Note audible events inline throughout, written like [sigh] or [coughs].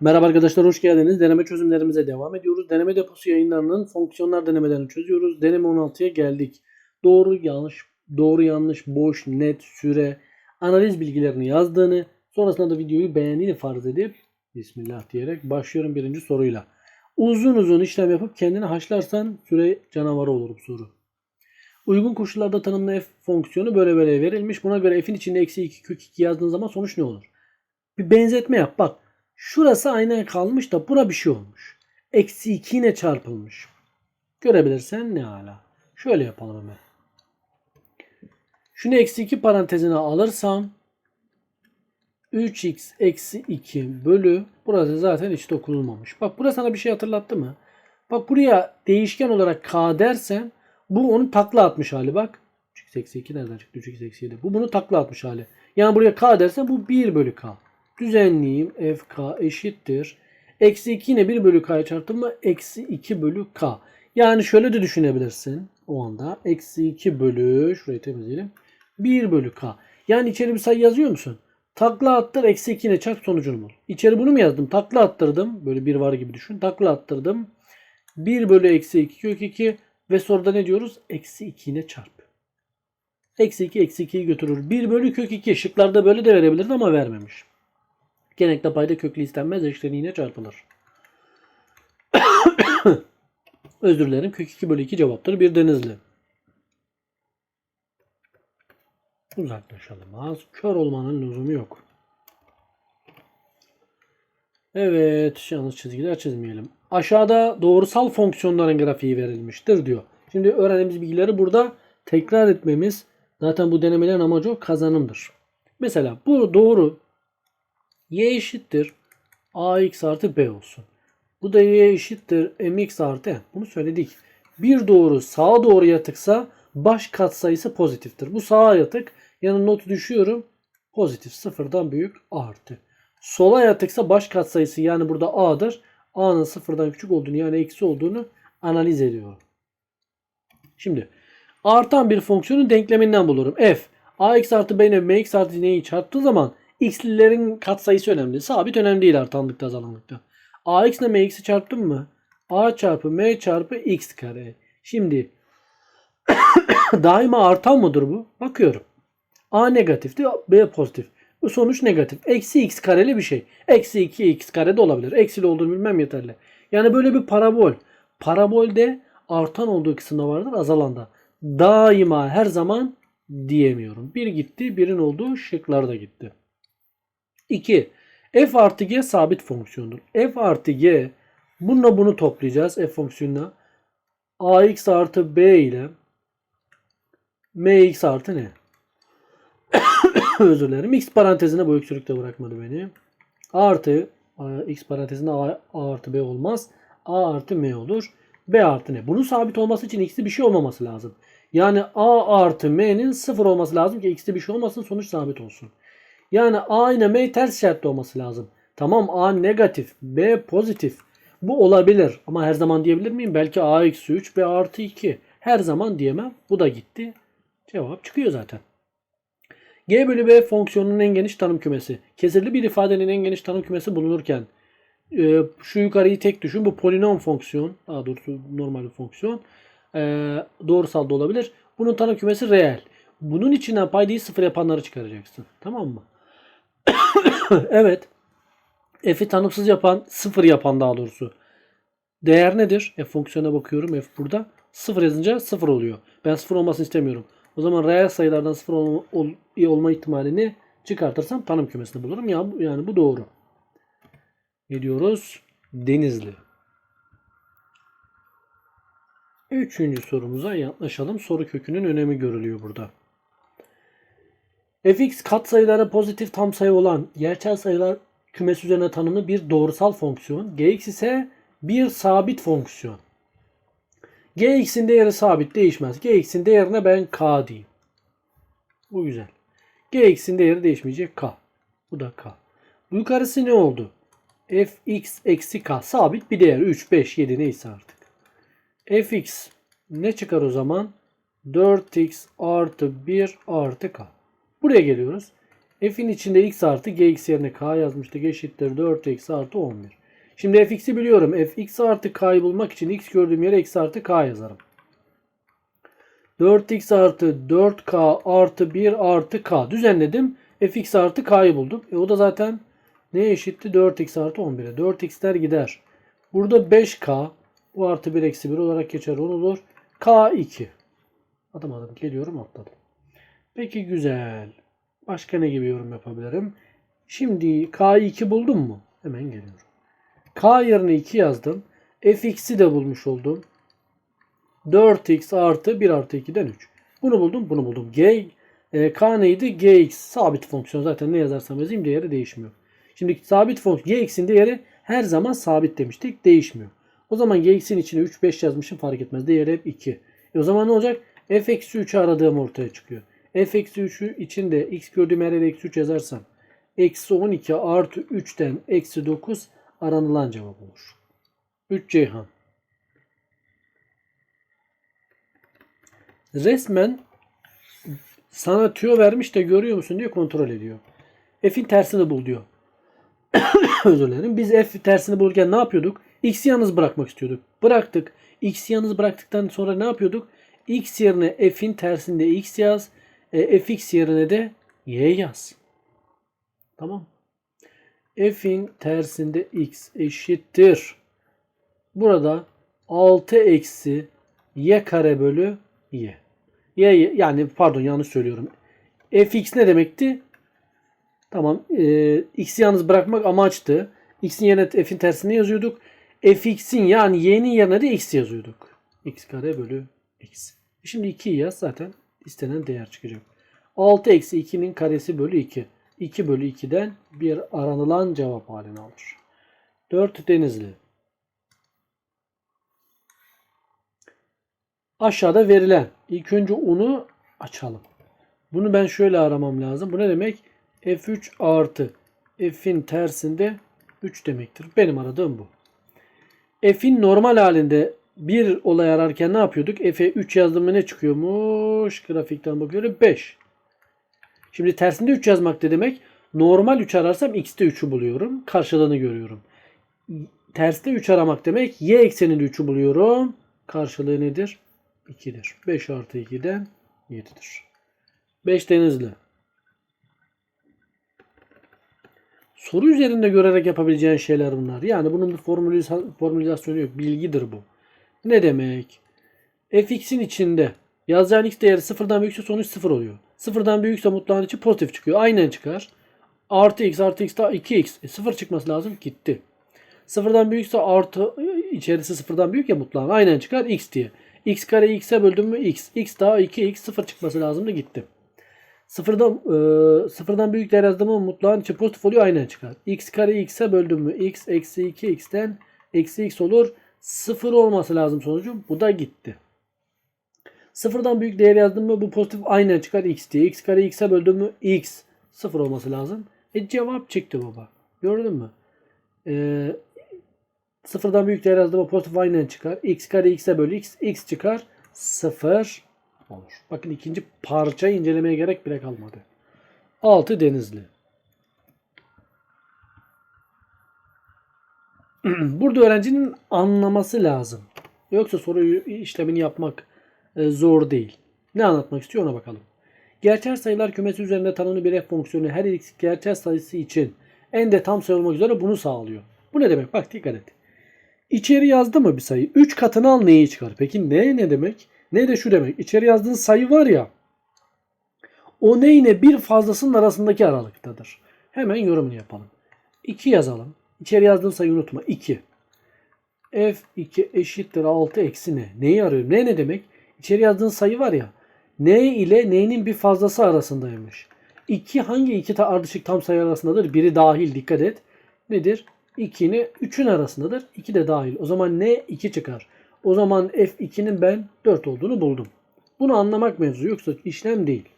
Merhaba arkadaşlar hoş geldiniz. Deneme çözümlerimize devam ediyoruz. Deneme deposu yayınlarının fonksiyonlar denemelerini çözüyoruz. Deneme 16'ya geldik. Doğru yanlış, doğru yanlış, boş, net, süre, analiz bilgilerini yazdığını, sonrasında da videoyu beğendiğini farz edip Bismillah diyerek başlıyorum birinci soruyla. Uzun uzun işlem yapıp kendini haşlarsan süre canavarı olur bu soru. Uygun koşullarda tanımlı f fonksiyonu böyle böyle verilmiş. Buna göre f'in içinde eksi 2 kök 2 yazdığın zaman sonuç ne olur? Bir benzetme yap. Bak şurası aynen kalmış da bura bir şey olmuş. Eksi 2 ile çarpılmış. Görebilirsen ne hala. Şöyle yapalım hemen. Şunu eksi 2 parantezine alırsam 3x eksi 2 bölü burası zaten hiç dokunulmamış. Bak burası sana bir şey hatırlattı mı? Bak buraya değişken olarak k dersen bu onun takla atmış hali bak. 3x eksi 2 nereden çıktı? 3x eksi 7. Bu bunu takla atmış hali. Yani buraya k dersen bu 1 bölü k. Düzenleyeyim. fk eşittir. Eksi 2 yine 1 bölü k'ya çarptım mı? Eksi 2 bölü k. Yani şöyle de düşünebilirsin. O anda eksi 2 bölü şurayı temizleyelim. 1 bölü k. Yani içeri bir sayı yazıyor musun? Takla attır eksi 2 ile çarp sonucunu bul. İçeri bunu mu yazdım? Takla attırdım. Böyle bir var gibi düşün. Takla attırdım. 1 bölü eksi 2 kök 2 ve soruda ne diyoruz? Eksi 2 ile çarp. Eksi 2 eksi 2'yi götürür. 1 bölü kök 2 şıklarda böyle de verebilirdi ama vermemiş. Genellikle payda köklü istenmez eşleniğine çarpılır. [coughs] Özür dilerim. Kök 2 bölü 2 cevaptır. Bir denizli. Uzaklaşalım az. Kör olmanın lüzumu yok. Evet. Yalnız çizgiler çizmeyelim. Aşağıda doğrusal fonksiyonların grafiği verilmiştir diyor. Şimdi öğrendiğimiz bilgileri burada tekrar etmemiz zaten bu denemelerin amacı o kazanımdır. Mesela bu doğru y eşittir ax artı b olsun. Bu da y eşittir mx artı n. Bunu söyledik. Bir doğru sağa doğru yatıksa baş katsayısı pozitiftir. Bu sağa yatık. Yani notu düşüyorum. Pozitif sıfırdan büyük artı. Sola yatıksa baş katsayısı yani burada a'dır. a'nın sıfırdan küçük olduğunu yani eksi olduğunu analiz ediyor. Şimdi artan bir fonksiyonun denkleminden bulurum. f ax artı b ile mx artı n'yi çarptığı zaman x'lilerin katsayısı önemli. Sabit önemli değil artanlıkta azalanlıkta. ax ile mx'i çarptım mı? a çarpı m çarpı x kare. Şimdi [coughs] daima artan mıdır bu? Bakıyorum. A negatifti, B pozitif. Bu sonuç negatif. Eksi x kareli bir şey. Eksi 2 x kare de olabilir. Eksili olduğunu bilmem yeterli. Yani böyle bir parabol. Parabolde artan olduğu kısımda vardır azalanda. Daima her zaman diyemiyorum. Bir gitti, birin olduğu şıklarda gitti. 2. f artı g sabit fonksiyondur. f artı g bununla bunu toplayacağız f fonksiyonuna. ax artı b ile mx artı ne? [coughs] Özür dilerim. X parantezine bu öksürükte bırakmadı beni. Artı a, X parantezinde A, A artı B olmaz. A artı M olur. B artı ne? Bunun sabit olması için X'li bir şey olmaması lazım. Yani A artı M'nin sıfır olması lazım ki X'li bir şey olmasın sonuç sabit olsun. Yani A ile M ters şartlı olması lazım. Tamam A negatif, B pozitif. Bu olabilir ama her zaman diyebilir miyim? Belki A eksi 3, B artı 2. Her zaman diyemem. Bu da gitti. Cevap çıkıyor zaten. G bölü B fonksiyonunun en geniş tanım kümesi. Kesirli bir ifadenin en geniş tanım kümesi bulunurken e, şu yukarıyı tek düşün. Bu polinom fonksiyon. Daha doğrusu normal bir fonksiyon. E, doğrusal da olabilir. Bunun tanım kümesi reel. Bunun içinden paydayı sıfır yapanları çıkaracaksın. Tamam mı? [coughs] evet. F'i tanımsız yapan, sıfır yapan daha doğrusu. Değer nedir? F fonksiyona bakıyorum. F burada. Sıfır yazınca sıfır oluyor. Ben sıfır olmasını istemiyorum. O zaman reel sayılardan sıfır olma, ol, olma ihtimalini çıkartırsam tanım kümesini bulurum. Ya, yani bu doğru. Ne diyoruz? Denizli. Üçüncü sorumuza yaklaşalım. Soru kökünün önemi görülüyor burada. Fx katsayıları pozitif tam sayı olan gerçel sayılar kümesi üzerine tanımlı bir doğrusal fonksiyon. gx ise bir sabit fonksiyon. Gx'in değeri sabit değişmez. Gx'in değerine ben k diyeyim. Bu güzel. Gx'in değeri değişmeyecek k. Bu da k. Bu yukarısı ne oldu? fx eksi k sabit bir değer. 3, 5, 7 neyse artık. fx ne çıkar o zaman? 4x artı 1 artı k. Buraya geliyoruz. F'in içinde x artı gx yerine k yazmıştık. Eşittir 4x artı 11. Şimdi fx'i biliyorum. fx artı k'yı bulmak için x gördüğüm yere x artı k yazarım. 4x artı 4k artı 1 artı k düzenledim. fx artı k'yı buldum. E o da zaten neye eşitti? 4x artı 11'e. 4x'ler gider. Burada 5k bu artı 1 eksi 1 olarak geçer. Onu olur. k2. Adım adım geliyorum atladım. Peki güzel. Başka ne gibi yorum yapabilirim? Şimdi k2 buldum mu? Hemen geliyorum. k yerine 2 yazdım. fx'i de bulmuş oldum. 4x artı 1 artı 2'den 3. Bunu buldum, bunu buldum. G, e, K neydi? Gx sabit fonksiyon. Zaten ne yazarsam yazayım değeri değişmiyor. Şimdi sabit fonksiyon Gx'in değeri her zaman sabit demiştik. Değişmiyor. O zaman Gx'in içine 3, 5 yazmışım fark etmez. Değeri hep 2. E o zaman ne olacak? f-3'ü aradığım ortaya çıkıyor. F-3'ü içinde x gördüğüm her yere eksi 3 yazarsam eksi 12 artı 3'ten eksi 9 aranılan cevap olur. 3 Ceyhan. resmen sana tüyo vermiş de görüyor musun diye kontrol ediyor. F'in tersini bul diyor. [coughs] Özür dilerim. Biz F tersini bulurken ne yapıyorduk? X'i yalnız bırakmak istiyorduk. Bıraktık. X'i yalnız bıraktıktan sonra ne yapıyorduk? X yerine F'in tersinde X yaz. E, Fx yerine de Y yaz. Tamam. F'in tersinde X eşittir. Burada 6 eksi Y kare bölü Y. Y yani pardon yanlış söylüyorum. fx ne demekti? Tamam. E, x'i yalnız bırakmak amaçtı. x'in yerine f'in tersini yazıyorduk. fx'in yani y'nin yerine de x yazıyorduk. x kare bölü x. Şimdi 2'yi yaz zaten istenen değer çıkacak. 6 eksi 2'nin karesi bölü 2. 2 bölü 2'den bir aranılan cevap halini alır. 4 denizli. Aşağıda verilen. İlk önce onu açalım. Bunu ben şöyle aramam lazım. Bu ne demek? F3 artı F'in tersinde 3 demektir. Benim aradığım bu. F'in normal halinde bir olay ararken ne yapıyorduk? F'e 3 yazdım ne çıkıyormuş? Grafikten bakıyorum 5. Şimdi tersinde 3 yazmak ne demek? Normal 3 ararsam x'te 3'ü buluyorum. Karşılığını görüyorum. Terste 3 aramak demek y ekseninde 3'ü buluyorum. Karşılığı nedir? 2'dir. 5 artı 2'den 7'dir. 5 denizli. Soru üzerinde görerek yapabileceğin şeyler bunlar. Yani bunun bir formülizasyonu yok. Bilgidir bu. Ne demek? fx'in içinde yazacağın x değeri sıfırdan büyükse sonuç sıfır oluyor. Sıfırdan büyükse mutlağın içi pozitif çıkıyor. Aynen çıkar. Artı x artı x daha 2x. E, sıfır çıkması lazım. Gitti. Sıfırdan büyükse artı içerisi sıfırdan büyük ya mutlağın. Aynen çıkar x diye x kare x'e böldüm mü x. x daha 2x 0 çıkması lazımdı gitti. Sıfırdan, e, sıfırdan büyük değer yazdığımı mutlağın içi pozitif oluyor aynen çıkar. x kare x'e böldüm mü x eksi 2x'ten eksi x olur. Sıfır olması lazım sonucum. Bu da gitti. Sıfırdan büyük değer yazdım mı bu pozitif aynen çıkar x diye. x kare x'e böldüm mü x. Sıfır olması lazım. E cevap çıktı baba. Gördün mü? Ee, Sıfırdan büyük değer yazdığımda pozitif aynen çıkar. x kare x'e bölü x. x çıkar. Sıfır olur. Bakın ikinci parça incelemeye gerek bile kalmadı. 6 denizli. [clears throat] Burada öğrencinin anlaması lazım. Yoksa soru işlemini yapmak e, zor değil. Ne anlatmak istiyor ona bakalım. Gerçel sayılar kümesi üzerinde tanımlı bir f fonksiyonu her x gerçel sayısı için en de tam sayı olmak üzere bunu sağlıyor. Bu ne demek? Bak dikkat et. İçeri yazdı mı bir sayı? 3 katını al neyi çıkar? Peki ne ne demek? Ne de şu demek. İçeri yazdığın sayı var ya. O ne bir fazlasının arasındaki aralıktadır. Hemen yorumunu yapalım. 2 yazalım. İçeri yazdığın sayıyı unutma. 2. F2 eşittir 6 eksi ne? Neyi arıyorum? Ne ne demek? İçeri yazdığın sayı var ya. N ile n'nin bir fazlası arasındaymış. 2 hangi iki ardışık tam sayı arasındadır? Biri dahil dikkat et. Nedir? 2 ile 3'ün arasındadır. 2 de dahil. O zaman ne 2 çıkar. O zaman F2'nin ben 4 olduğunu buldum. Bunu anlamak mevzu yoksa işlem değil.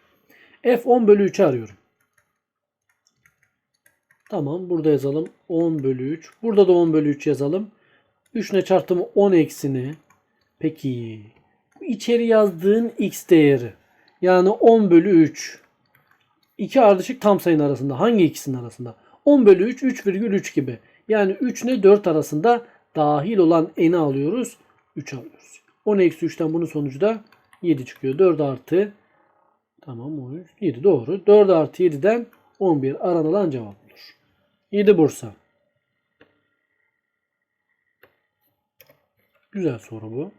F10 bölü 3'ü arıyorum. Tamam burada yazalım 10 bölü 3. Burada da 10 bölü 3 yazalım. 3 ne çarptım 10 eksini. Peki içeri yazdığın x değeri yani 10 bölü 3 iki ardışık tam sayının arasında. Hangi ikisinin arasında? 10 bölü 3 3,3 gibi. Yani 3 ile 4 arasında dahil olan n'i alıyoruz. 3 alıyoruz. 10 eksi 3'ten bunun sonucu da 7 çıkıyor. 4 artı tamam 13 7 doğru. 4 artı 7'den 11 aranılan cevap. 7 Bursa. Güzel soru bu.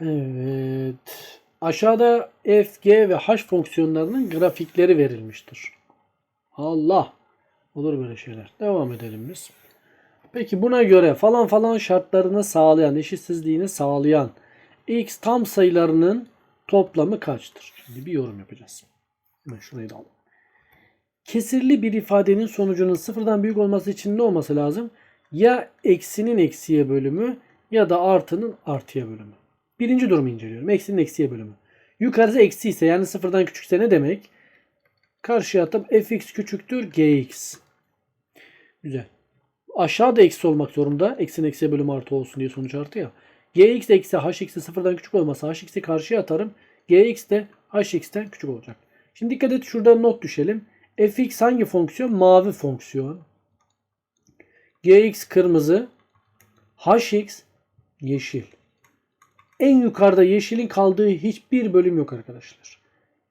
Evet. Aşağıda f, g ve h fonksiyonlarının grafikleri verilmiştir. Allah. Olur böyle şeyler. Devam edelim biz. Peki buna göre falan falan şartlarını sağlayan, eşitsizliğini sağlayan x tam sayılarının toplamı kaçtır? Şimdi bir yorum yapacağız. Hemen şurayı da alalım. Kesirli bir ifadenin sonucunun sıfırdan büyük olması için ne olması lazım? Ya eksinin eksiye bölümü ya da artının artıya bölümü. Birinci durumu inceliyorum. Eksinin eksiye bölümü. Yukarısı eksi ise yani sıfırdan küçükse ne demek? Karşıya atıp fx küçüktür gx. Güzel. Aşağıda eksi olmak zorunda. Eksinin eksiye bölümü artı olsun diye sonuç artı ya. gx eksi hx'i sıfırdan küçük olmasa hx'i karşıya atarım. gx de hx'ten küçük olacak. Şimdi dikkat et şurada not düşelim. Fx hangi fonksiyon? Mavi fonksiyon. gx kırmızı. hx yeşil. En yukarıda yeşilin kaldığı hiçbir bölüm yok arkadaşlar.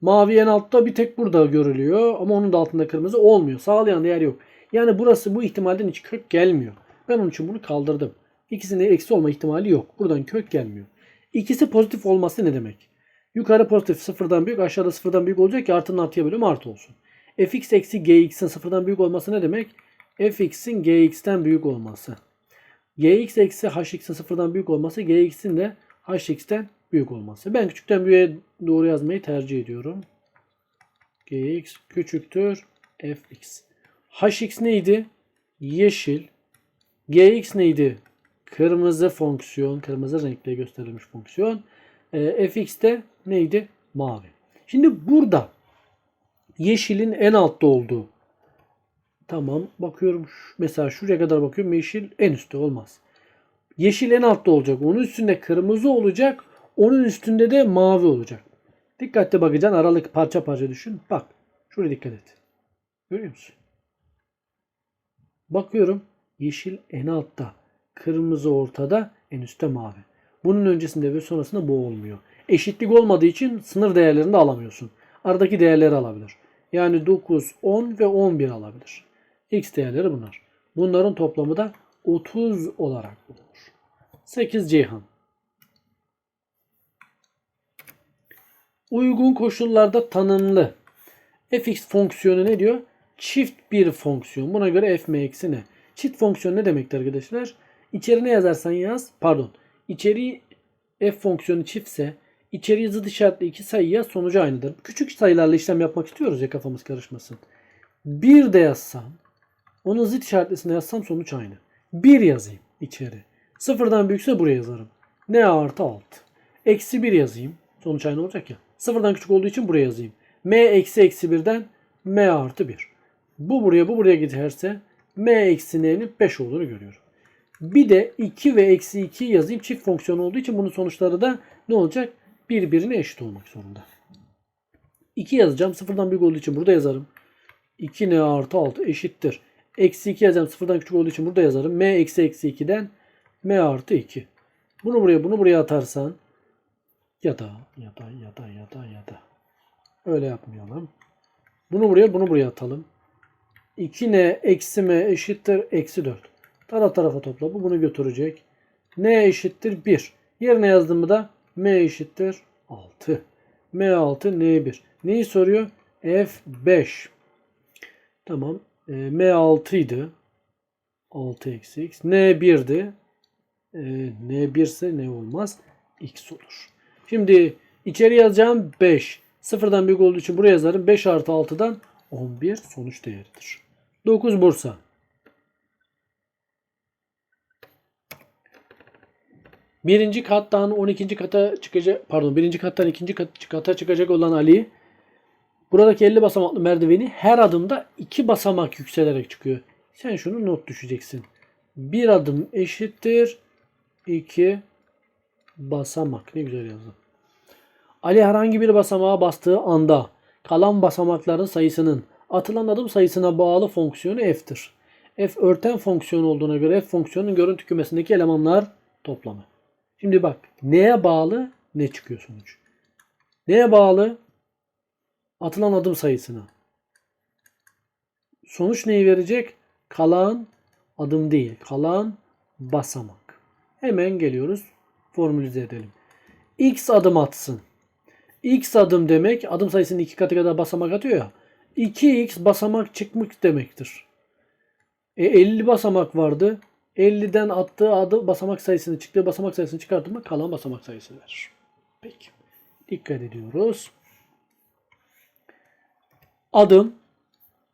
Mavi en altta bir tek burada görülüyor ama onun da altında kırmızı olmuyor. Sağlayan değer yok. Yani burası bu ihtimalden hiç kök gelmiyor. Ben onun için bunu kaldırdım. İkisinde eksi olma ihtimali yok. Buradan kök gelmiyor. İkisi pozitif olması ne demek? Yukarı pozitif sıfırdan büyük aşağıda sıfırdan büyük olacak ki artının artıya bölüm artı olsun. Fx eksi gx'in sıfırdan büyük olması ne demek? fx'in gx'ten büyük olması. gx eksi hx'in sıfırdan büyük olması gx'in de hx'ten büyük olması. Ben küçükten büyüğe doğru yazmayı tercih ediyorum. gx küçüktür fx. hx neydi? Yeşil. gx neydi? Kırmızı fonksiyon. Kırmızı renkle gösterilmiş fonksiyon. E, fx de neydi? Mavi. Şimdi burada yeşilin en altta olduğu. Tamam bakıyorum. Mesela şuraya kadar bakıyorum. Yeşil en üstte olmaz. Yeşil en altta olacak. Onun üstünde kırmızı olacak. Onun üstünde de mavi olacak. Dikkatli bakacaksın. Aralık parça parça düşün. Bak. Şuraya dikkat et. Görüyor musun? Bakıyorum. Yeşil en altta. Kırmızı ortada. En üstte mavi. Bunun öncesinde ve sonrasında bu olmuyor. Eşitlik olmadığı için sınır değerlerini de alamıyorsun. Aradaki değerleri alabilir. Yani 9, 10 ve 11 alabilir. X değerleri bunlar. Bunların toplamı da 30 olarak bulunur. 8 Ceyhan. Uygun koşullarda tanımlı. fx fonksiyonu ne diyor? Çift bir fonksiyon. Buna göre f m eksi ne? Çift fonksiyon ne demektir arkadaşlar? İçeri ne yazarsan yaz. Pardon. İçeriği f fonksiyonu çiftse içeriği zıt işaretli iki sayı yaz sonucu aynıdır. Küçük sayılarla işlem yapmak istiyoruz ya kafamız karışmasın. Bir de yazsam onun zıt işaretlisine yazsam sonuç aynı. 1 yazayım içeri. Sıfırdan büyükse buraya yazarım. Ne artı alt. Eksi 1 yazayım. Sonuç aynı olacak ya. Sıfırdan küçük olduğu için buraya yazayım. M eksi eksi 1'den M artı 1. Bu buraya bu buraya giderse M eksi N'nin 5 olduğunu görüyorum. Bir de 2 ve eksi 2 yazayım. Çift fonksiyon olduğu için bunun sonuçları da ne olacak? Birbirine eşit olmak zorunda. 2 yazacağım. Sıfırdan büyük olduğu için burada yazarım. 2N artı 6 eşittir. Eksi 2 yazacağım. Sıfırdan küçük olduğu için burada yazarım. M eksi eksi 2'den M artı 2. Bunu buraya bunu buraya atarsan ya da ya da ya da ya da ya da öyle yapmayalım. Bunu buraya bunu buraya atalım. 2N eksi M eşittir eksi 4. Taraf tarafa topla. Bu bunu götürecek. N eşittir 1. Yerine yazdığımı da M eşittir 6. M6 N1. Neyi soruyor? F5. Tamam. E, M6 idi. 6 eksi x. N1'di. E, N1 ise ne olmaz? X olur. Şimdi içeri yazacağım 5. Sıfırdan büyük olduğu için buraya yazarım. 5 artı 6'dan 11 sonuç değeridir. 9 Bursa. Birinci kattan 12. kata çıkacak pardon birinci kattan ikinci kat- kata çıkacak olan Ali buradaki 50 basamaklı merdiveni her adımda 2 basamak yükselerek çıkıyor. Sen şunu not düşeceksin. Bir adım eşittir 2 basamak. Ne güzel yazdım. Ali herhangi bir basamağa bastığı anda kalan basamakların sayısının atılan adım sayısına bağlı fonksiyonu f'tir. F örten fonksiyon olduğuna göre f fonksiyonun görüntü kümesindeki elemanlar toplamı. Şimdi bak neye bağlı ne çıkıyor sonuç. Neye bağlı? Atılan adım sayısına. Sonuç neyi verecek? Kalan adım değil. Kalan basamak. Hemen geliyoruz. Formülize edelim. X adım atsın. X adım demek adım sayısının iki katı kadar basamak atıyor ya. 2x basamak çıkmış demektir. E 50 basamak vardı. 50'den attığı adı basamak sayısını çıktığı basamak sayısını çıkarttı mı kalan basamak sayısı verir. Peki. Dikkat ediyoruz. Adım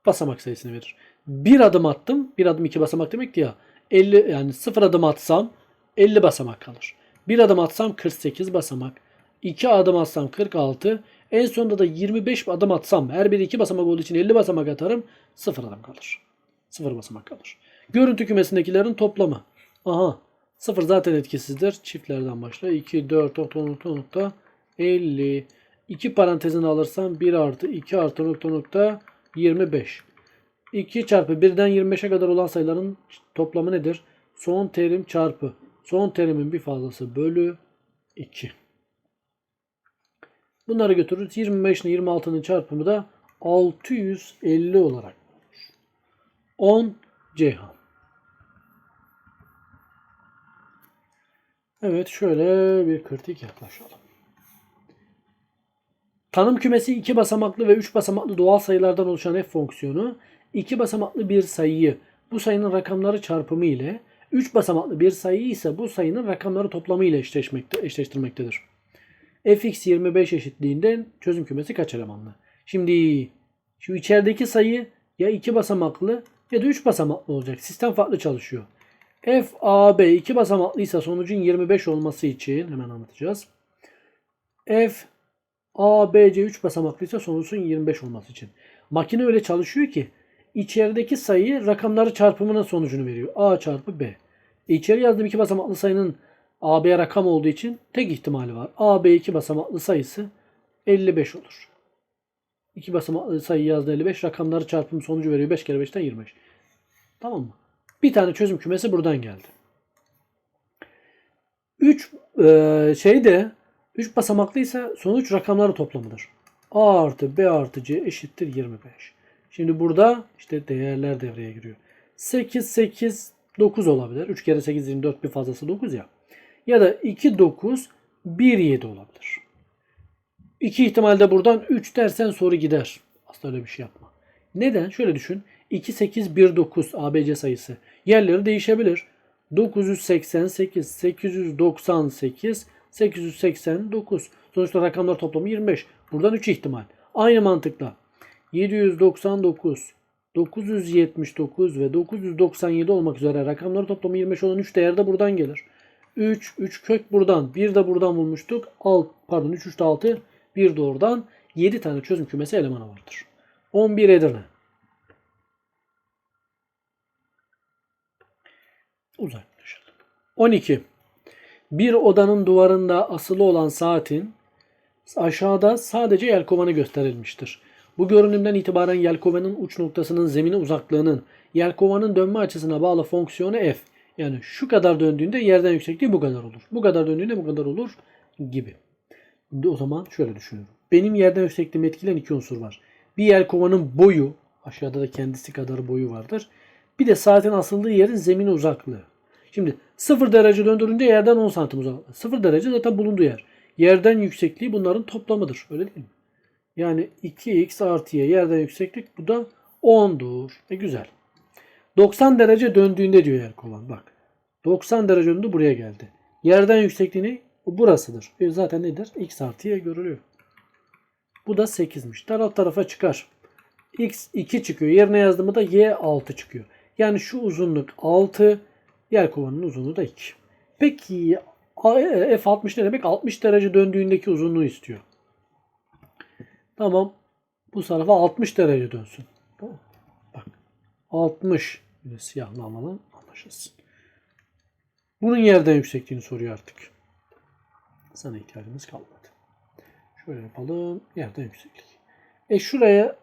basamak sayısını verir. Bir adım attım. Bir adım iki basamak demekti ya. 50 yani sıfır adım atsam 50 basamak kalır. Bir adım atsam 48 basamak. 2 adım atsam 46. En sonunda da 25 adım atsam her biri 2 basamak olduğu için 50 basamak atarım. 0 adım kalır. 0 basamak kalır. Görüntü kümesindekilerin toplamı. Aha. 0 zaten etkisizdir. Çiftlerden başla. 2, 4, nokta, nokta, nokta, 50. 2 parantezini alırsam 1 artı 2 artı nokta nokta 25. 2 çarpı 1'den 25'e kadar olan sayıların toplamı nedir? Son terim çarpı son terimin bir fazlası bölü 2. Bunları götürürüz. 25 ile 26'nın çarpımı da 650 olarak bulunur. 10 Ceyhan. Evet şöyle bir kritik yaklaşalım. Tanım kümesi iki basamaklı ve üç basamaklı doğal sayılardan oluşan f fonksiyonu iki basamaklı bir sayıyı bu sayının rakamları çarpımı ile üç basamaklı bir sayı ise bu sayının rakamları toplamı ile eşleşmekte, eşleştirmektedir. fx 25 eşitliğinden çözüm kümesi kaç elemanlı? Şimdi şu içerideki sayı ya iki basamaklı ya da üç basamaklı olacak. Sistem farklı çalışıyor. F a b iki basamaklıysa sonucun 25 olması için hemen anlatacağız. f A, B, C 3 basamaklıysa sonucun 25 olması için. Makine öyle çalışıyor ki içerideki sayı rakamları çarpımının sonucunu veriyor. A çarpı B. E içeri yazdığım iki basamaklı sayının A, B rakam olduğu için tek ihtimali var. A, B iki basamaklı sayısı 55 olur. İki basamaklı sayı yazdı 55. Rakamları çarpım sonucu veriyor. 5 kere 5'ten 25. Tamam mı? Bir tane çözüm kümesi buradan geldi. 3 e, şey de 3 basamaklıysa sonuç rakamları toplamıdır. A artı B artı C eşittir 25. Şimdi burada işte değerler devreye giriyor. 8, 8, 9 olabilir. 3 kere 8, 24 bir fazlası 9 ya. Ya da 2, 9, 1, 7 olabilir. İki ihtimalde buradan 3 dersen soru gider. Aslında öyle bir şey yapma. Neden? Şöyle düşün. 2, 8, 1, 9 ABC sayısı. Yerleri değişebilir. 988, 898, 889. Sonuçta rakamlar toplamı 25. Buradan 3 ihtimal. Aynı mantıkla 799, 979 ve 997 olmak üzere rakamları toplamı 25 olan 3 değer de buradan gelir. 3, 3 kök buradan, 1 de buradan bulmuştuk. Alt, pardon 3, 3 de 6, 1 de oradan. 7 tane çözüm kümesi elemanı vardır. 11 Edirne. Uzaklaşalım. 12. Bir odanın duvarında asılı olan saatin aşağıda sadece yelkovanı gösterilmiştir. Bu görünümden itibaren yelkovanın uç noktasının zemine uzaklığının yelkovanın dönme açısına bağlı fonksiyonu f. Yani şu kadar döndüğünde yerden yüksekliği bu kadar olur. Bu kadar döndüğünde bu kadar olur gibi. O zaman şöyle düşünüyorum. Benim yerden yüksekliğimi etkileyen iki unsur var. Bir yelkovanın boyu, aşağıda da kendisi kadar boyu vardır. Bir de saatin asıldığı yerin zemine uzaklığı. Şimdi 0 derece döndürünce yerden 10 santim uzaklığı. 0 derece zaten bulunduğu yer. Yerden yüksekliği bunların toplamıdır. Öyle değil mi? Yani 2x artı y yerden yükseklik bu da 10'dur. E güzel. 90 derece döndüğünde diyor yer kovan. Bak. 90 derece döndü buraya geldi. Yerden yüksekliğini burasıdır. E zaten nedir? x artı y görülüyor. Bu da 8'miş. Taraf tarafa çıkar. x 2 çıkıyor. Yerine yazdığımda da y 6 çıkıyor. Yani şu uzunluk 6. Yer kovanın uzunluğu da 2. Peki F60 ne demek? 60 derece döndüğündeki uzunluğu istiyor. Tamam. Bu tarafa 60 derece dönsün. Bak. 60. Yine siyahla alalım. Anlaşılsın. Bunun yerden yüksekliğini soruyor artık. Sana ihtiyacımız kalmadı. Şöyle yapalım. Yerden yükseklik. E şuraya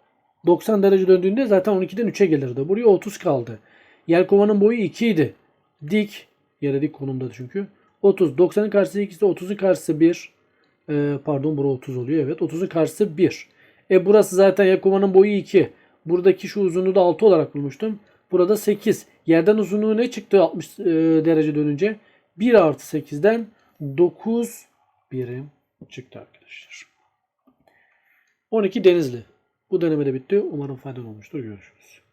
90 derece döndüğünde zaten 12'den 3'e gelirdi. Buraya 30 kaldı. Yelkovanın boyu 2 idi. Dik. Yere dik konumda çünkü. 30. 90'ın karşısı 2 ise 30'un karşısı 1. Ee, pardon bura 30 oluyor. Evet 30'un karşısı 1. E burası zaten yelkovanın boyu 2. Buradaki şu uzunluğu da 6 olarak bulmuştum. Burada 8. Yerden uzunluğu ne çıktı 60 e, derece dönünce? 1 artı 8'den 9 birim çıktı arkadaşlar. 12 Denizli. Bu deneme de bitti. Umarım faydalı olmuştur. Görüşürüz.